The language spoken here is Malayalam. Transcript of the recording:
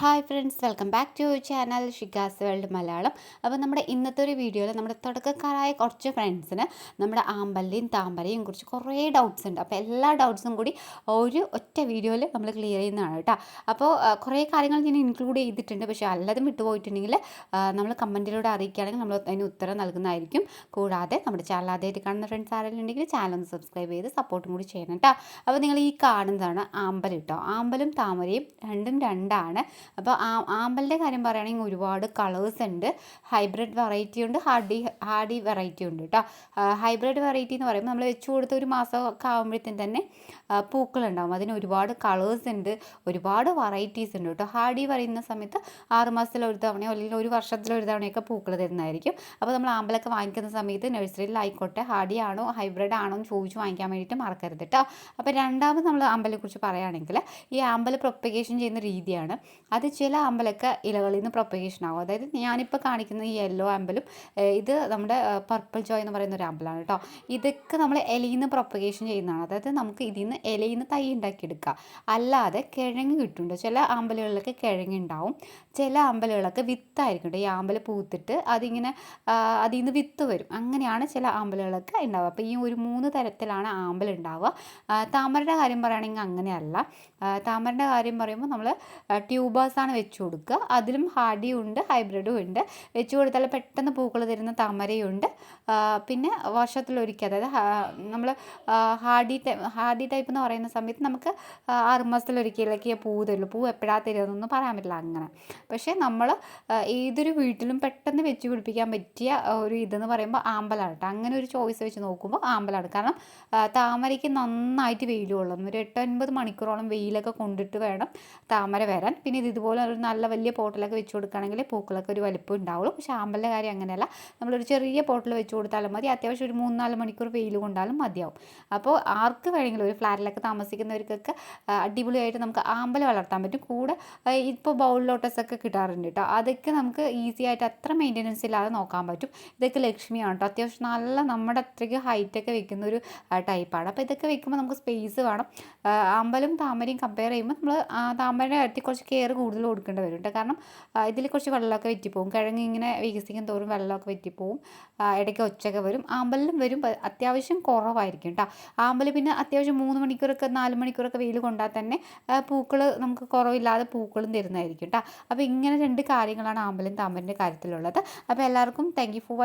Hi friends welcome back to channel Shigas world Malayalam. അപ്പോൾ നമ്മുടെ ഇന്നത്തെ ഒരു വീഡിയോയിൽ നമ്മുടെ തുടക്കക്കാരായ കുറച്ച് ഫ്രണ്ട്സിന് നമ്മുടെ ആമ്പല്ലിയും താമ്പലയും കുറിച്ച് കുറേ ഡൗട്ട്സ് ഉണ്ട്. അപ്പോൾ എല്ലാ ഡൗട്ട്സും കൂടി ഒരു ഒറ്റ വീഡിയോയിൽ നമ്മൾ ക്ലിയർ ചെയ്യുന്നതാണ് കേട്ടോ. അപ്പോൾ കുറേ കാര്യങ്ങൾ ഞാൻ ഇൻക്ലൂഡ് ചെയ്തിട്ടുണ്ട്. പക്ഷേ അല്ലാതെ വിട്ടുപോയിട്ടുണ്ടെങ്കിൽ നമ്മൾ കമന്റിലൂടെ അറിയിക്കുകയാണെങ്കിൽ നമ്മൾ അതിന് ഉത്തരം നൽകുന്നതായിരിക്കും. കൂടാതെ നമ്മുടെ ചാനൽ ആദ്യമായിട്ട് കാണുന്ന ഫ്രണ്ട്സ് ആരെങ്കിലും ഉണ്ടെങ്കിൽ ചാനൽ ഒന്ന് സബ്സ്ക്രൈബ് ചെയ്ത് സപ്പോർട്ടും കൂടി ചെയ്യണം കേട്ടോ. അപ്പോൾ നിങ്ങൾ ഈ കാണുന്നതാണ് ആമ്പൽ കേട്ടോ. ആമ്പലും താമരയും രണ്ടും രണ്ടാണ്. അപ്പോൾ ആ ആമ്പലിന്റെ കാര്യം പറയുകയാണെങ്കിൽ ഒരുപാട് കളേഴ്സ് ഉണ്ട്. ഹൈബ്രിഡ് വെറൈറ്റി ഉണ്ട്. ഹാർഡി ഹാർഡി വെറൈറ്റി ഉണ്ട് കേട്ടോ. ഹൈബ്രിഡ് വെറൈറ്റി എന്ന് പറയുമ്പോൾ നമ്മൾ വെച്ചു കൊടുത്ത ഒരു മാസമൊക്കെ ആകുമ്പോഴത്തേന് തന്നെ പൂക്കളുണ്ടാകും അതിന് ഒരുപാട് കളേഴ്സ് ഉണ്ട്. ഒരുപാട് വെറൈറ്റീസ് ഉണ്ട് കേട്ടോ. ഹാർഡി പറയുന്ന സമയത്ത് ആറ് മാസത്തിൽ ഒരു തവണയോ അല്ലെങ്കിൽ ഒരു വർഷത്തിൽ ഒരു തവണയൊക്കെ പൂക്കൾ തരുന്നതായിരിക്കും. അപ്പോൾ നമ്മൾ ആമ്പലൊക്കെ വാങ്ങിക്കുന്ന സമയത്ത് നഴ്സറിയിലായിക്കോട്ടെ ഹാർഡി ആണോ ഹൈബ്രിഡ് ആണോ എന്ന് ചോദിച്ച് വാങ്ങിക്കാൻ വേണ്ടിയിട്ട് മറക്കരുത് കേട്ടോ. അപ്പോൾ രണ്ടാമത് നമ്മൾ ആമ്പലിനെക്കുറിച്ച് പറയുകയാണെങ്കിൽ ഈ ആമ്പൽ പ്രൊപ്പഗേഷൻ ചെയ്യുന്ന രീതിയാണ്. അത് ചില അമ്പലമൊക്കെ ഇലകളിൽ നിന്ന് പ്രൊപ്പഗേഷൻ ആകും. അതായത് ഞാനിപ്പോൾ കാണിക്കുന്ന ഈ യെല്ലോ അമ്പലും ഇത് നമ്മുടെ പർപ്പിൾ ജോയ് എന്ന് പറയുന്ന ഒരു അമ്പലമാണ് കേട്ടോ ഇതൊക്കെ നമ്മൾ ഇലയിൽ നിന്ന് പ്രൊപ്പഗേഷൻ ചെയ്യുന്നതാണ്. അതായത് നമുക്ക് ഇതിൽ നിന്ന് ഇലയിൽ നിന്ന് തൈ ഉണ്ടാക്കിയെടുക്കുക അല്ലാതെ കിഴങ്ങ് കിട്ടുന്നുണ്ട്. ചില അമ്പലുകളിലൊക്കെ കിഴങ്ങ് ഉണ്ടാവും. ചില അമ്പലുകളൊക്കെ വിത്തായിരിക്കും കേട്ടോ ഈ അമ്പല പൂത്തിട്ട് അതിങ്ങനെ അതിൽ നിന്ന് വിത്ത് വരും. അങ്ങനെയാണ് ചില ആമ്പലുകളൊക്കെ ഉണ്ടാവുക. അപ്പോൾ ഈ ഒരു മൂന്ന് തരത്തിലാണ് ആമ്പൽ ഉണ്ടാവുക. താമരയുടെ കാര്യം പറയുകയാണെങ്കിൽ അങ്ങനെയല്ല. താമരയുടെ കാര്യം പറയുമ്പോൾ നമ്മൾ ട്യൂബേഴ്സാണ് വെച്ച് കൊടുക്കുക. അതിലും ഹാർഡിയും ഉണ്ട് ഹൈബ്രിഡും ഉണ്ട്. വെച്ച് കൊടുത്താൽ പെട്ടെന്ന് പൂക്കൾ തരുന്ന താമരയുണ്ട്. പിന്നെ വർഷത്തിലൊരിക്കൽ അതായത് നമ്മൾ ഹാർഡി ഹാർഡി ടൈപ്പ് എന്ന് പറയുന്ന സമയത്ത് നമുക്ക് ആറ് മാസത്തിലൊരിക്കലൊക്കെ പൂ തരുള്ളൂ. പൂ എപ്പോഴാ തരുന്നൊന്നും പറയാൻ പറ്റില്ല അങ്ങനെ. പക്ഷേ നമ്മൾ ഏതൊരു വീട്ടിലും പെട്ടെന്ന് വെച്ച് പിടിപ്പിക്കാൻ പറ്റിയ ഒരു ഇതെന്ന് പറയുമ്പോൾ ആമ്പലാണ് കേട്ടോ. അങ്ങനെ ഒരു ചോയ്സ് വെച്ച് നോക്കുമ്പോൾ ആമ്പലാണ്. കാരണം താമരയ്ക്ക് നന്നായിട്ട് വെയിൽ ഒരു എട്ട് ഒൻപത് മണിക്കൂറോളം വെയിലൊക്കെ കൊണ്ടിട്ട് വേണം താമര വരാൻ. പിന്നെ ഇത് ഇതുപോലെ ഒരു നല്ല വലിയ പോട്ടിലൊക്കെ വെച്ച് കൊടുക്കുകയാണെങ്കിൽ പൂക്കളൊക്കെ ഒരു വലിപ്പം ഉണ്ടാവുള്ളൂ. പക്ഷേ ആമ്പലിന്റെ കാര്യം അങ്ങനെയല്ല. നമ്മളൊരു ചെറിയ പോട്ടിൽ വെച്ച് കൊടുത്താലും മതി. അത്യാവശ്യം ഒരു മൂന്ന് നാല് മണിക്കൂർ വെയിൽ കൊണ്ടാലും മതിയാവും. അപ്പോൾ ആർക്ക് വേണമെങ്കിലും ഒരു ഫ്ലാറ്റിലൊക്കെ താമസിക്കുന്നവർക്കൊക്കെ അടിപൊളിയായിട്ട് നമുക്ക് ആമ്പൽ വളർത്താൻ പറ്റും. കൂടെ ഇപ്പോൾ ബൗൾ ലോട്ടസൊക്കെ കിട്ടാറുണ്ട് കേട്ടോ. അതൊക്കെ നമുക്ക് ഈസി ആയിട്ട് അത്ര മെയിന്റനൻസ് ഇല്ലാതെ നോക്കാൻ പറ്റും. ഇതൊക്കെ ലക്ഷ്മിയാണ് കേട്ടോ. അത്യാവശ്യം നല്ല നമ്മുടെ അത്രയ്ക്ക് ഹൈറ്റൊക്കെ വെക്കുന്ന ഒരു ടൈപ്പാണ്. അപ്പോൾ ഇതൊക്കെ വെക്കുമ്പോൾ നമുക്ക് സ്പേസ് വേണം. അമ്പലും താമരയും കമ്പയർ ചെയ്യുമ്പോൾ നമ്മൾ താമരയുടെ കാര്യത്തിൽ കുറച്ച് കെയർ കൂടുതൽ കൊടുക്കേണ്ടി വരും കേട്ടോ കാരണം ഇതിൽ കുറച്ച് വെള്ളമൊക്കെ വെറ്റിപ്പോവും. കിഴങ്ങ് ഇങ്ങനെ വികസിക്കും തോറും വെള്ളമൊക്കെ വെറ്റിപ്പോവും. ഇടയ്ക്ക് ഒച്ചയൊക്കെ വരും. ആമ്പലിലും വരും അത്യാവശ്യം കുറവായിരിക്കും കേട്ടോ ആമ്പൽ പിന്നെ അത്യാവശ്യം മൂന്ന് മണിക്കൂറൊക്കെ നാല് മണിക്കൂറൊക്കെ വെയിൽ കൊണ്ടാൽ തന്നെ പൂക്കൾ നമുക്ക് കുറവില്ലാതെ പൂക്കളും തരുന്നതായിരിക്കും കേട്ടോ അപ്പോൾ ഇങ്ങനെ രണ്ട് കാര്യങ്ങളാണ് ആമ്പലും താമരന്റെ കാര്യത്തിലുള്ളത്. അപ്പോൾ എല്ലാവർക്കും താങ്ക് യു ഫോർ